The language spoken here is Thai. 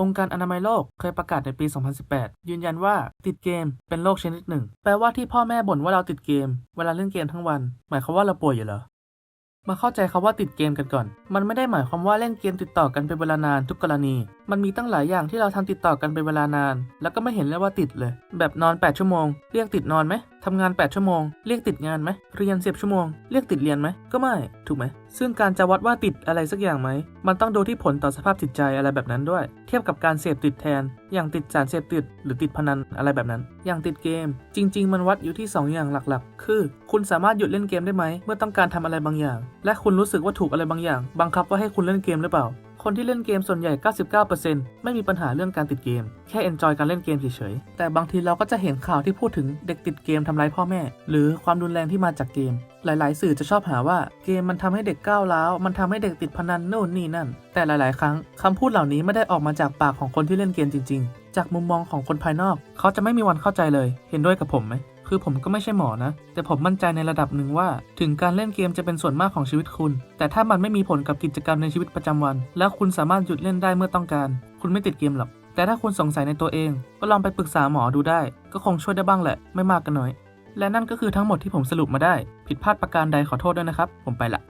องค์การอนามัยโลกเคยประกาศในปี 2018 ยืนยันว่าติดเกมเป็นโรคชนิดหนึ่ง แปลว่าที่พ่อแม่บ่นว่าเราติดเกม เวลาเล่นเกมทั้งวัน หมายความว่าเราป่วยอยู่เหรอ มาเข้าใจคาว่าติดเกมกันก่อน มันไม่ได้หมายความว่าเล่นเกมติดต่อกันเป็นเวลานานทุกกรณี มันมีตั้งหลายอย่างที่เราทำติดต่อกันเป็นเวลานาน แล้วก็ไม่เห็นเลยว่าติดเลย แบบนอน 8 ชั่วโมง เรียกติดนอนไหมทำงาน 8 ชั่วโมง เรียกติดงานไหม เรียน 10 ชั่วโมง เรียกติดเรียนไหม ก็ไม่ ถูกไหม ซึ่งการจะวัดว่าติดอะไรสักอย่างไหม มันต้องดูที่ผลต่อสภาพจิตใจอะไรแบบนั้นด้วย เทียบกับการเสพติดแทน อย่างติดสารเสพติด หรือติดพนันอะไรแบบนั้น อย่างติดเกม จริง ๆ มันวัดอยู่ที่ 2 อย่างหลักๆ คือ คุณสามารถหยุดเล่นเกมได้ไหม เมื่อต้องการทำอะไรบางอย่าง และคุณรู้สึกว่าถูกอะไรบางอย่าง บังคับว่าให้คุณเล่นเกมหรือเปล่า คนที่เล่นเกมส่วนใหญ่ 99%ไม่มีปัญหาเรื่องการติดเกม แค่เอนจอยการเล่นเกมเฉยๆ แต่บางทีเราก็จะเห็นข่าวที่พูดถึงเด็กติดเกมทำร้ายพ่อแม่ หรือความรุนแรงที่มาจากเกม หลายๆ สื่อจะชอบหาว่าเกมมันทำให้เด็กก้าวร้าว มันทำให้เด็กติดพนันโน่นนี่นั่น แต่หลาย ๆ ครั้งคำพูดเหล่านี้ไม่ได้ออกมาจากปากของคนที่เล่นเกมจริง ๆ จากมุมมองของคนภายนอก เขาจะไม่มีวันเข้าใจเลย เห็นด้วยกับผมไหม คือผมก็ไม่ใช่หมอนะ แต่ผมมั่นใจในระดับหนึ่งว่า ถึงการเล่นเกมจะเป็นส่วนมากของชีวิตคุณ แต่ถ้ามันไม่มีผลกับกิจกรรมในชีวิตประจำวัน แล้วคุณสามารถหยุดเล่นได้เมื่อต้องการ คุณไม่ติดเกมหรอกแต่ถ้าคุณสงสัยในตัวเอง ก็ลองไปปรึกษาหมอดูได้ ก็คงช่วยได้บ้างแหละ ไม่มากก็น้อย และนั่นก็คือทั้งหมดที่ผมสรุปมาได้ ผิดพลาดประการใดขอโทษด้วยนะครับ ผมไปละ